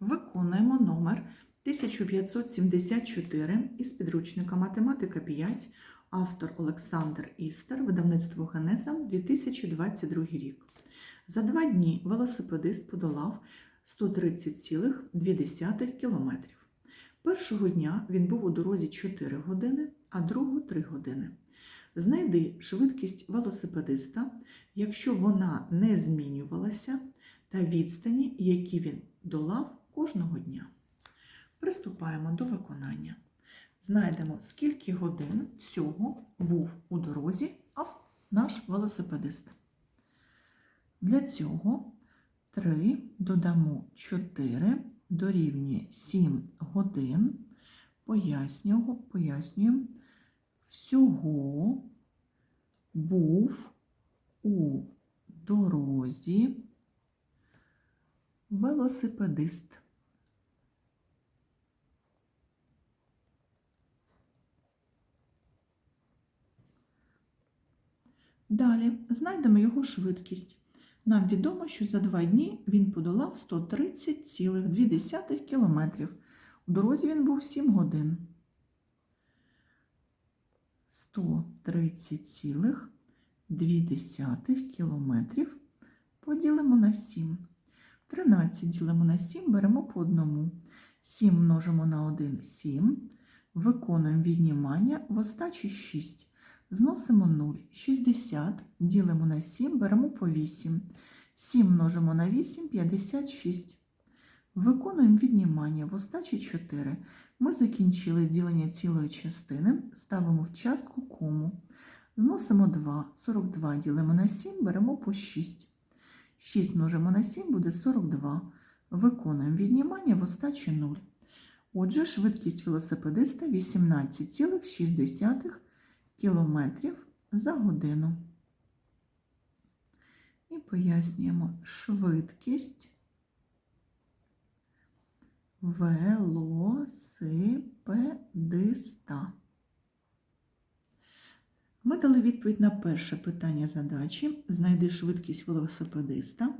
Виконуємо номер 1574 із підручника Математика 5, автор Олександр Істер, видавництво Генеза 2022 рік. За два дні велосипедист подолав 130,2 км. Першого дня він був у дорозі 4 години, а другу 3 години. Знайди швидкість велосипедиста, якщо вона не змінювалася, та відстані, які він долав кожного дня. Приступаємо до виконання. Знайдемо, скільки годин всього був у дорозі наш велосипедист. Для цього 3 додамо 4 дорівнює 7 годин. Пояснюємо, пояснюємо, всього був у дорозі велосипедист. Далі знайдемо його швидкість. Нам відомо, що за два дні він подолав 130,2 км. У дорозі він був 7 годин. 130,2 км поділимо на 7. 13 ділимо на 7, беремо по одному. 7 множимо на 1 – 7. Виконуємо віднімання в остачі 6. Зносимо 0. 60 ділимо на 7, беремо по 8. 7 множимо на 8 – 56. Виконуємо віднімання в остачі 4. Ми закінчили ділення цілої частини, ставимо в частку кому. Зносимо 2. 42 ділимо на 7, беремо по 6. 6 множимо на 7 буде 42. Виконуємо віднімання в остачі 0. Отже, швидкість велосипедиста 18,6 км за годину. І пояснюємо швидкість велосипедиста. Ми дали відповідь на перше питання задачі. Знайди швидкість велосипедиста.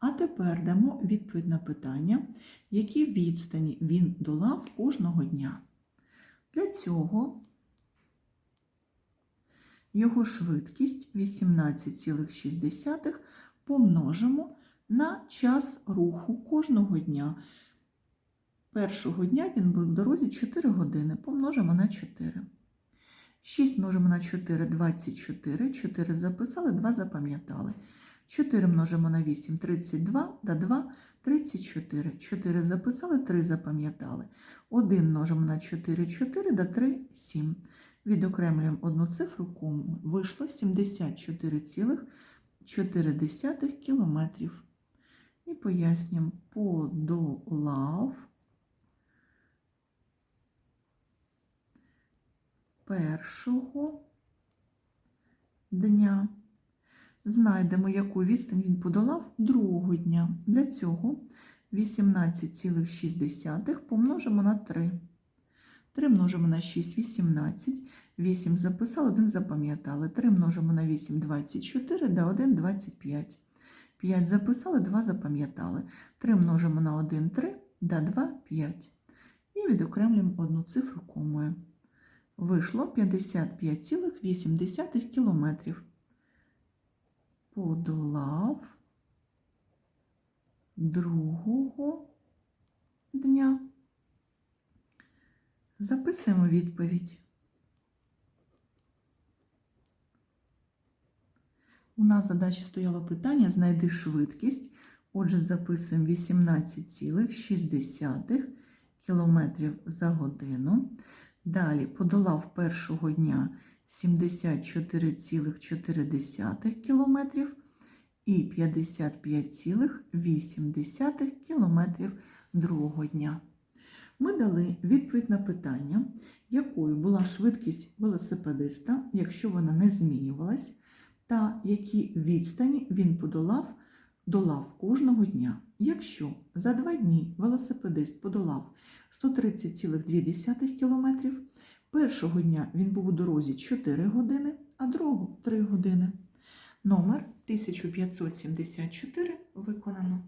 А тепер дамо відповідь на питання, які відстані він долав кожного дня. Для цього його швидкість 18,6 помножимо на час руху кожного дня. Першого дня він був в дорозі 4 години, помножимо на 4. 6 множимо на 4 – 24, 4 записали, 2 запам'ятали. 4 множимо на 8 – 32, да 2 – 34. 4 записали, 3 запам'ятали. 1 множимо на 4 – 4, да 3 – 7. Відокремлюємо одну цифру кому. Вийшло 74,4 кілометрів. І пояснюємо, подолав першого дня. Знайдемо, яку відстань він подолав другого дня. Для цього 18,6 помножимо на 3. 3 множимо на 6 – 18. 8 записали, 1 запам'ятали. 3 множимо на 8 – 24, да 1 – 25. 5 записали, 2 запам'ятали. 3 множимо на 1 – 3, да 2 – 5. І відокремлюємо одну цифру комою. Вийшло 55,8 кілометрів. Подолав другого дня. Записуємо відповідь. У нас в задачі стояло питання знайди швидкість. Отже, записуємо 18,6 км за годину. Далі подолав першого дня 74,4 км і 55,8 км другого дня. Ми дали відповідь на питання, якою була швидкість велосипедиста, якщо вона не змінювалась, та які відстані він подолав, долав кожного дня. Якщо за два дні велосипедист подолав 130,2 км, першого дня він був у дорозі 4 години, а другого 3 години. Номер 1574 виконано.